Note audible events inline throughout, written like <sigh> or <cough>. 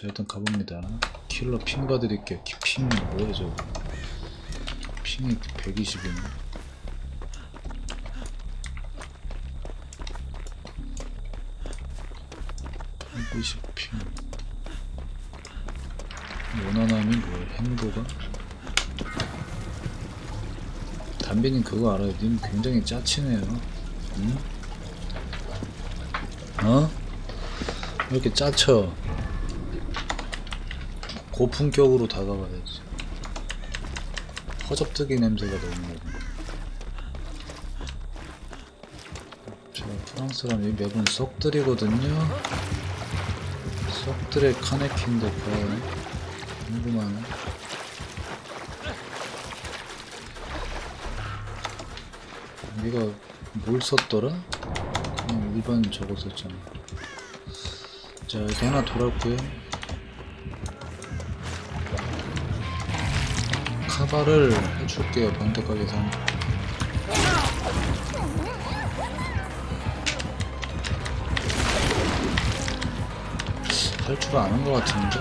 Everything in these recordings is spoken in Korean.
자 일단 가봅니다. 킬러 핑 봐드릴게요. 키- 핑 뭐야 저거? 핑이 120이네. 120핑. 원하남이 뭐야 행보가? 담비님 그거 알아요? 님 굉장히 짜치네요. 응? 어? 왜 이렇게 짜쳐 고품격으로 다가가야지. 허접뜨기 냄새가 너무 나고. 저 프랑스랑 이 맵은 썩들이거든요. 썩들의 카네킨데 과연 궁금하네. 우리가 뭘 썼더라? 그냥 일반 저거 썼잖아. 자 이렇게 하나 돌았고요 카바를 해줄게요 반대 가게에서. 할 줄 아는 것 같은데?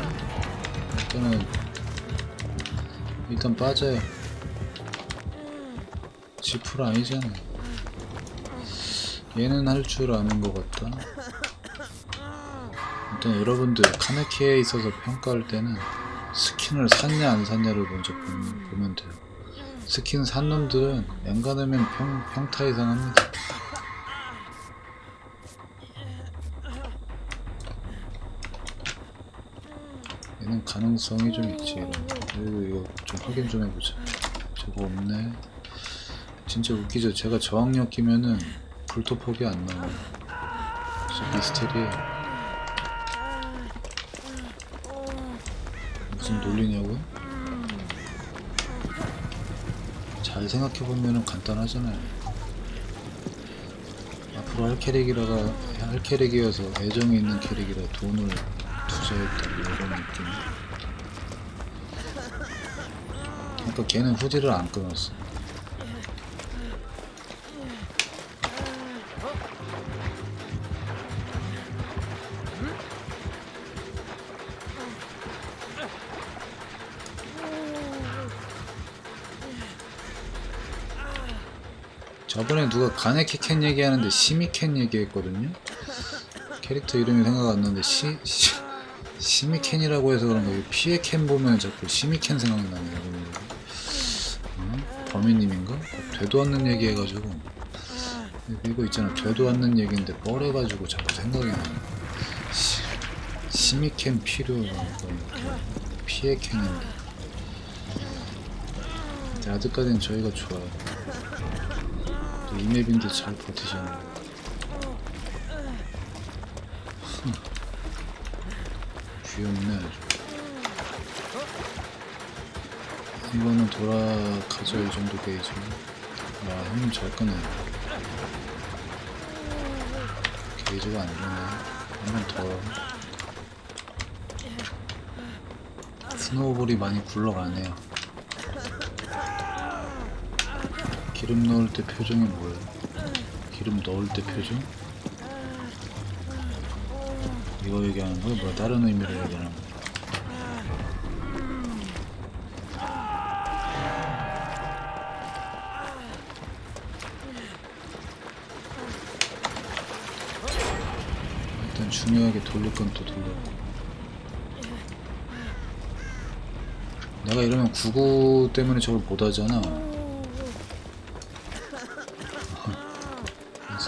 일단은 일단 빠져요. 지프라 아니잖아. 얘는 할 줄 아는 것 같다. 일단 여러분들 카네키에 있어서 평가할 때는 스킨을 샀냐 안 샀냐를 먼저 보면, 보면 돼요. 스킨 산 놈들은 앵간하면 평, 평타 이상 합니다. 얘는 가능성이 좀 있지 그리고 이거 좀 확인 좀 해보자. 저거 없네. 진짜 웃기죠? 제가 저항력 끼면은 불토폭이 안 나와요. 저 미스테리에 무슨 논리냐고요? 잘 생각해보면은 간단하잖아요. 앞으로 할 캐릭이라가 할 캐릭이어서 애정이 있는 캐릭이라 돈을 투자했다 뭐 이런 느낌. 그러니까 걔는 후디를 안 끊었어 저번에 누가 가네키 캔 얘기하는데 시미 캔 얘기했거든요. 캐릭터 이름이 생각 안 나는데 시, 시 시미 캔이라고 해서 그런가 이 피에캔 보면 자꾸 시미 캔 생각나네요 어? 범인님인가? 되도 않는 얘기 해가지고. 이거 있잖아 되도 않는 얘기인데 뻘해가지고 자꾸 생각이 나 시, 시미 캔 필요 피에캔인데. 근데 아직까지는 저희가 좋아요. 또 이 맵인데 잘 버티잖아요 귀엽네 아주. 이거는 돌아가죠 이 정도 게이지. 와 형님 잘 끄네. 게이지가 안 좋네. 한번 더. 스노우볼이 많이 굴러가네요 기름 넣을 때 표정이 뭐예요? 기름 넣을 때 표정? 이거 얘기하는 거야? 뭐야 다른 의미로 얘기하는 거야? 일단 중요하게 돌릴 건 또 돌렸고 내가 이러면 구구 때문에 저걸 못 하잖아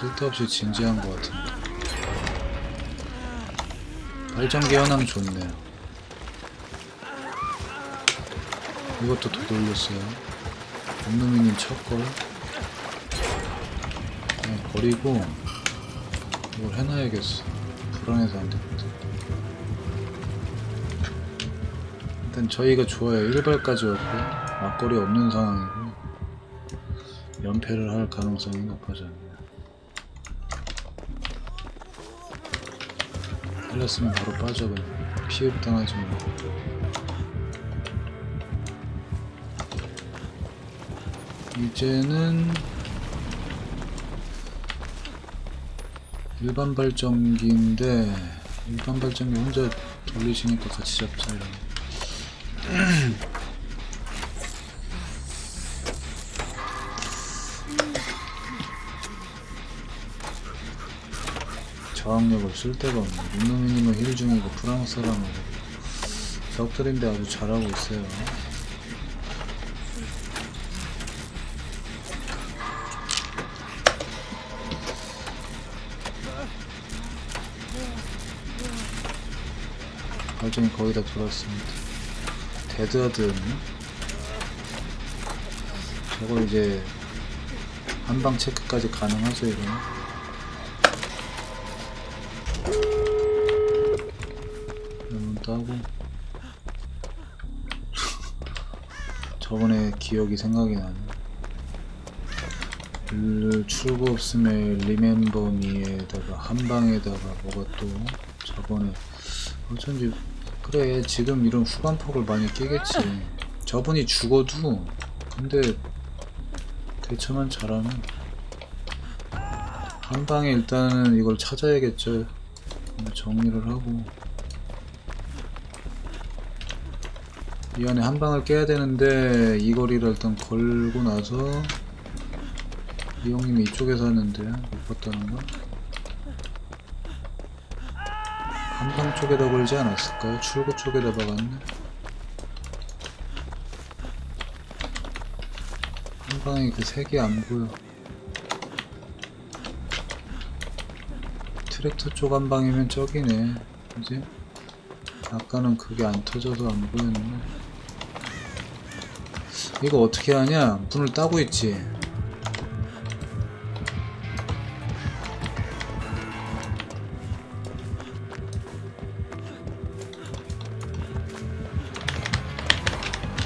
쓸데없이 진지한 것 같은데. 발전기 현황 좋네요 이것도 더 돌렸어요. 엄누미님 첫걸. 그냥 버리고 이걸 해놔야겠어. 불안해서 안 되거든. 일단 저희가 좋아요. 1발까지 왔고 막거리 없는 상황이고 연패를 할 가능성이 높아졌네요 흘렸으면 바로 빠져 그냥 피흡 당하지 마. 이제는 일반 발전기인데 일반 발전기 혼자 돌리시니까 같이 잡자 이러면 <clears throat> 저항력을 쓸 데가 없네 놈놈이님은 힐 중이고 프랑스 사람은 적들인데 아주 잘하고 있어요 발전이 거의 다 돌았습니다. 데드하드였나? 저거 이제 한방 체크까지 가능하죠 이러면? 이러면 따고. 저번에 기억이 생각이 나네. 를 출구 없음에 리멤버 미에다가 한방에다가 뭐가 또 저번에. 어쩐지 그래 지금 이런 후반폭을 많이 끼겠지. 저분이 죽어도 근데 대처만 잘하면. 한 방에 일단은 이걸 찾아야겠죠. 정리를 하고 이 안에 한 방을 깨야 되는데 이 거리를 일단 걸고 나서 이 형님이 이쪽에서 하는데 못 봤다는 거? 한방 쪽에다 걸지 않았을까요? 출구 쪽에다 박았네. 한방에 그 색이 안 보여. 트랙터 쪽 한방이면 저기네. 그지? 아까는 그게 안 터져서 안 보였네. 이거 어떻게 하냐? 문을 따고 있지.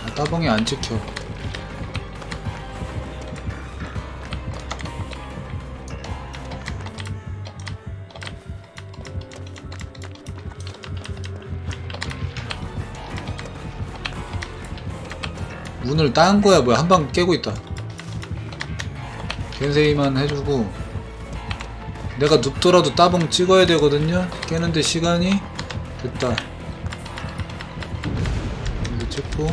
아, 따봉이 안 찍혀. 문을 딴 거야. 뭐야 한 방 깨고 있다. 겐세이만 해주고. 내가 눕더라도 따봉 찍어야 되거든요. 깨는데 시간이 됐다. 이거 찍고.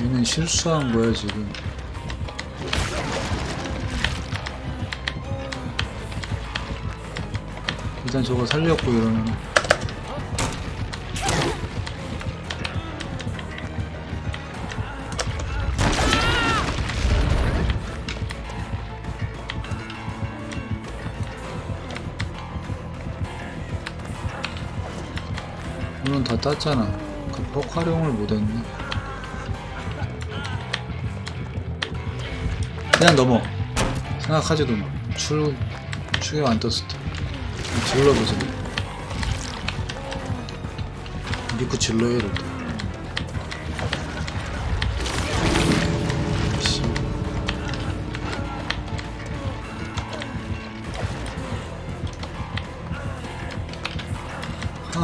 얘는 실수한 거야 지금. 일단 저거 살렸고 이러면 문은 다 땄잖아. 그퍽 활용을 못했네. 그냥 넘어. 생각하지도 마. 출, 추격 안 떴을 때 질러보자. 리프 질러야 이럴 때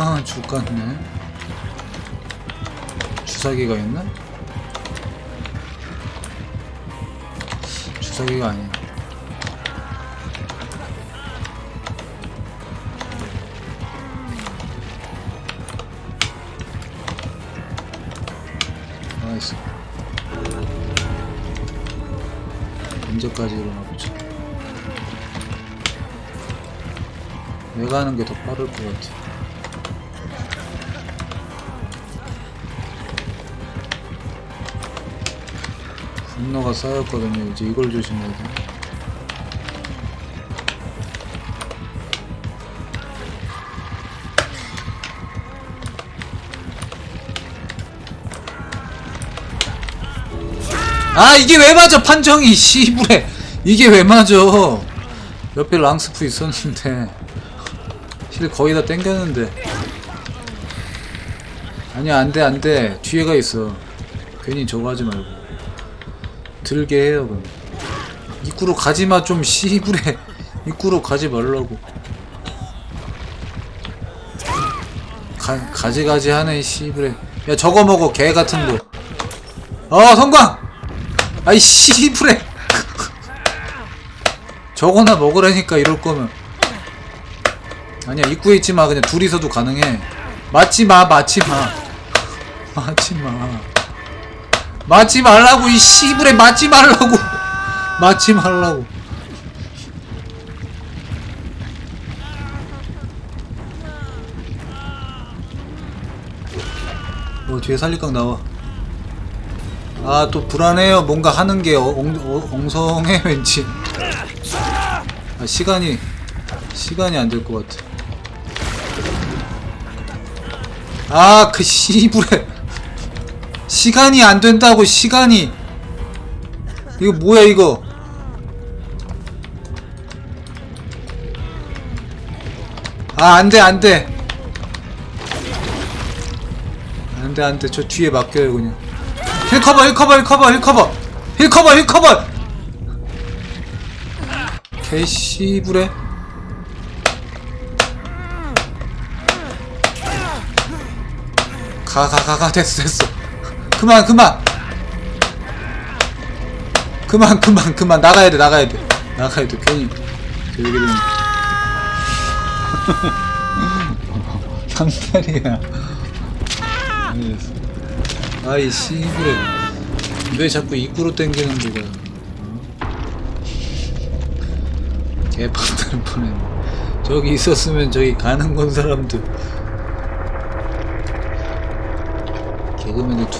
아 죽겠네. 주사기가 있나? 주사기가 아니야. 나이스. 언제까지 일어나 보자 내가 하는 게 더 빠를 것 같아 분노가 쌓였거든요. 이제 이걸 조심해야 돼. 아 이게 왜 맞아? 판정이 <laughs> 씨부레. 이게 왜 맞아? 옆에 랑스프 있었는데. 힐 거의 다 땡겼는데. 아니야 안돼 안돼. 뒤에가 있어. 괜히 저거 하지 말고 들게 해요 그럼. 입구로 가지마 좀 씨부레 <laughs> 입구로 가지 말라고. 가, 가지가지 하네 씨부레 야 저거 먹어 개 같은 거어 성광! 아이 씨부레 <laughs> 저거나 먹으라니까 이럴 거면. 아니야 입구에 있지 마. 그냥 둘이서도 가능해. 맞지 마 맞지 마. <laughs> 맞지 마 맞지 말라고 이 씨불에 맞지 말라고. <laughs> 맞지 말라고. 어 뒤에 살리깡 나와. 아 또 불안해요. 뭔가 하는 게 어, 엉, 어, 엉성해 <laughs> 왠지. 아 시간이 시간이 안 될 것 같아. 아그 씨불에 시간이 안 된다고 시간이. 이거 뭐야 이거? 아 안돼 안돼. 안돼 안돼. 저 뒤에 맡겨요 그냥. 힐 커버 힐 커버 힐 커버 힐 커버. 힐 커버 힐 커버! 개씨불에. 가가 가 가. 됐어 됐어 그만 그만. 그만 그만 그만. 나가야 돼 나가야 돼. 나가야 돼 괜히. 저렇게 되면 <laughs> 상탈이야. 아이 씨부래 왜 자꾸 입구로 땡기는 거야? 개판될 뻔했네. 저기 있었으면 저기 가는 건 사람들. 개그맨의 투성이